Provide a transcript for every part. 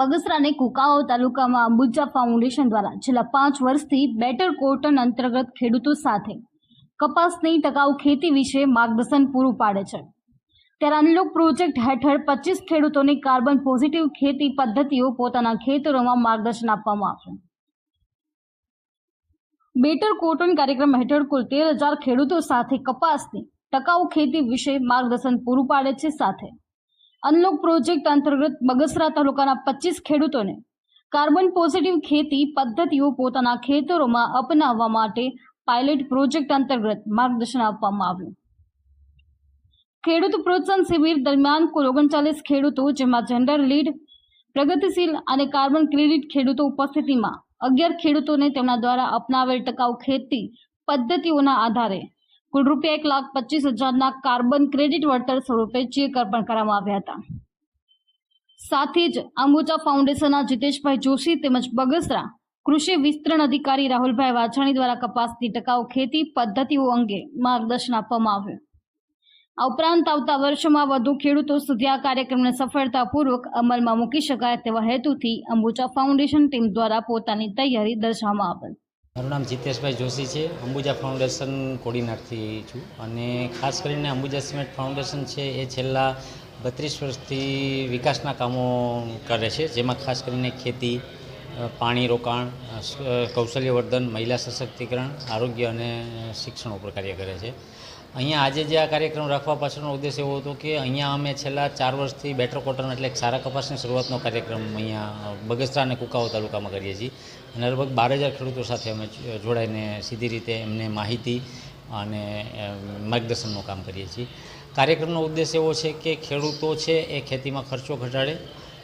બગસરાને કુકાઓ તાલુકામાં અંબુજા ફાઉન્ડેશન દ્વારા છેલ્લા પાંચ વર્ષથી બેટર કોટન અંતર્ગત ખેડૂતો સાથે કપાસની ટકાઉ ખેતી વિશે માર્ગદર્શન પૂરું પાડે છે. ત્યારે અનલોક પ્રોજેક્ટ હેઠળ પચીસ ખેડૂતોને કાર્બન પોઝિટિવ ખેતી પદ્ધતિઓ પોતાના ખેતરોમાં માર્ગદર્શન આપવામાં આવ્યું. બેટર કોટન કાર્યક્રમ હેઠળ કુલ તેર હજાર ખેડૂતો સાથે કપાસની ટકાઉ ખેતી વિશે માર્ગદર્શન પૂરું પાડે છે સાથે. અનલોક પ્રોજેક્ટ અંતર્ગત બગસરા તાલુકાના પચીસ ખેડૂતોને કાર્બન પોઝિટિવ ખેતી પદ્ધતિઓ પોતાના ખેતરોમાં અપનાવવા માટે પાયલટ પ્રોજેક્ટ અંતર્ગત માર્ગદર્શન આપવામાં આવ્યું. ખેડૂત પ્રોત્સાહન શિબિર દરમિયાન કુલ ઓગણચાલીસ ખેડૂતો, જેમાં જેન્ડર લીડ પ્રગતિશીલ અને કાર્બન ક્રેડિટ ખેડૂતો ઉપસ્થિતિમાં અગિયાર ખેડૂતોને તેમના દ્વારા અપનાવેલ ટકાઉ ખેતી પદ્ધતિઓના આધારે કુલ રૂપિયા એક લાખ પચીસ હજારના કાર્બન ક્રેડિટ વળતર સ્વરૂપે ચેક અર્પણ કરવામાં આવ્યા હતા. સાથે જ અંબુજા ફાઉન્ડેશનના જીતેશભાઈ જોશી તેમજ બગસરા કૃષિ વિસ્તરણ અધિકારી રાહુલભાઈ વાછાણી દ્વારા કપાસની ટકાઉ ખેતી પદ્ધતિઓ અંગે માર્ગદર્શન આપવામાં આવ્યું. આ ઉપરાંત આવતા વર્ષોમાં વધુ ખેડૂતો સુધી આ કાર્યક્રમને સફળતાપૂર્વક અમલમાં મૂકી શકાય તેવા હેતુથી અંબુજા ફાઉન્ડેશન ટીમ દ્વારા પોતાની તૈયારી દર્શાવવામાં આવેલ. મારું નામ જીતેશભાઈ જોશી છે. અંબુજા ફાઉન્ડેશન કોડીનારથી છું અને ખાસ કરીને અંબુજા સિમેન્ટ ફાઉન્ડેશન છે એ છેલ્લા બત્રીસ વર્ષથી વિકાસના કામો કરે છે, જેમાં ખાસ કરીને ખેતી પાણી રોકાણ કૌશલ્યવર્ધન, મહિલા સશક્તિકરણ, આરોગ્ય અને શિક્ષણ ઉપર કાર્ય કરે છે. અહીંયા આજે જે આ કાર્યક્રમ રાખવા પાછળનો ઉદ્દેશ એવો હતો કે અહીંયા અમે છેલ્લા ચાર વર્ષથી બેટર કોટન એટલે સારા કપાસની શરૂઆતનો કાર્યક્રમ અહીંયા બગસરા અને કુકાઓ તાલુકામાં કરીએ છીએ. અને લગભગ બાર હજાર ખેડૂતો સાથે અમે જોડાઈને સીધી રીતે એમને માહિતી અને માર્ગદર્શનનું કામ કરીએ છીએ. કાર્યક્રમનો ઉદ્દેશ એવો છે કે ખેડૂતો છે એ ખેતીમાં ખર્ચો ઘટાડે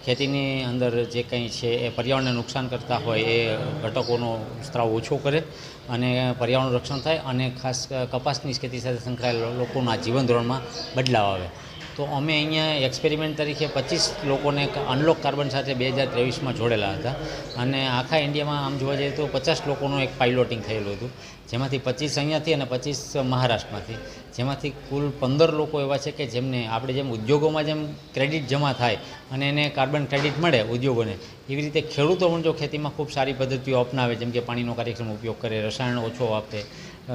ખેતીની અંદર જે કંઈ છે એ પર્યાવરણને નુકસાન કરતા હોય એ ઘટકોનો સ્ત્રાવ ઓછો કરે અને પર્યાવરણનું રક્ષણ થાય અને ખાસ કપાસની ખેતી સાથે સંકળાયેલા લોકોના જીવન ધોરણમાં બદલાવ આવે. તો અમે અહીંયા એક્સપેરિમેન્ટ તરીકે પચીસ લોકોને અનલોક કાર્બન સાથે બે હજાર ત્રેવીસમાં જોડેલા હતા. અને આખા ઇન્ડિયામાં આમ જોવા જઈએ તો પચાસ લોકોનું એક પાઇલોટિંગ થયેલું હતું. જેમાંથી પચીસ અહીંયાથી અને પચીસ મહારાષ્ટ્રમાંથી. જેમાંથી કુલ પંદર લોકો એવા છે કે જેમને આપણે જેમ ઉદ્યોગોમાં જેમ ક્રેડિટ જમા થાય અને એને કાર્બન ક્રેડિટ મળે ઉદ્યોગોને, એવી રીતે ખેડૂતો પણ જો ખેતીમાં ખૂબ સારી પદ્ધતિઓ અપનાવે, જેમ કે પાણીનો કાર્યક્ષમ ઉપયોગ કરે, રસાયણ ઓછો આપે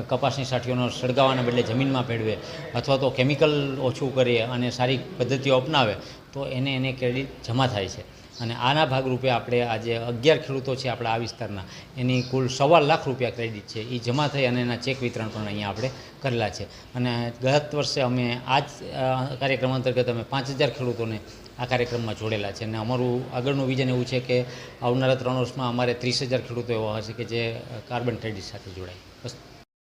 કપાસની સાઠીઓનો સળગાવવાના બદલે જમીનમાં ભેળવે અથવા તો કેમિકલ ઓછું કરીએ અને સારી પદ્ધતિઓ અપનાવે, તો એને એને ક્રેડિટ જમા થાય છે. અને આના ભાગરૂપે આપણે આજે અગિયાર ખેડૂતો છે આપણા આ વિસ્તારના, એની કુલ સવા લાખ રૂપિયા ક્રેડિટ છે. એ જમા થઈ અને એના ચેક વિતરણ પણ અહીંયા આપણે કરેલા છે. અને ગત વર્ષે અમે આ જ કાર્યક્રમ અંતર્ગત અમે પાંચ હજાર ખેડૂતોને આ કાર્યક્રમમાં જોડેલા છે. અને અમારું આગળનું વિઝન એવું છે કે આવનારા ત્રણ વર્ષમાં અમારે ત્રીસ હજાર ખેડૂતો એવા હશે કે જે કાર્બન ક્રેડિટ સાથે જોડાય. બસ.